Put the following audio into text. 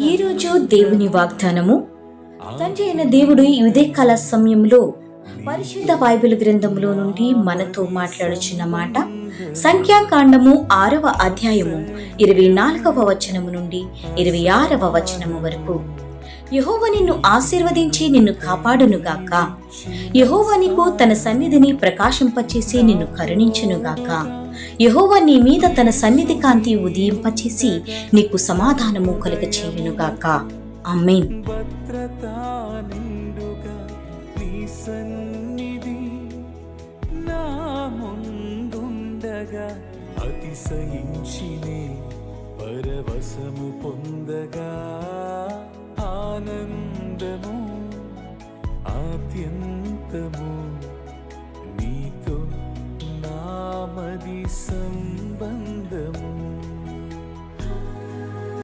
ఈరోజు దేవుని వాగ్దానము. తండ్రి అయిన దేవుడు ఈ ఉదయకాల సమయంలో పరిశుద్ధ బైబిల్ గ్రంథంలో నుండి మనతో మాట్లాడుచున్న మాట సంఖ్యాకాండము ఆరవ అధ్యాయము ఇరవై నాలుగవ వచనము నుండి ఇరవై ఆరవ వచనము వరకు. యహోవ నిన్ను ఆశీర్వదించి నిన్ను కాపాడునుగాక. యహోవ నీకు తన సన్నిధిని ప్రకాశింపచేసి నిన్ను కరుణించునుగాక. యహోవ నీ మీద తన సన్నిధి కాంతి ఉదయింపచేసి నీకు సమాధానము కలుగ చేయునుగాక ఆమేన్ అతిశయించినే పరవశము ఆనందము ఆద్యంతము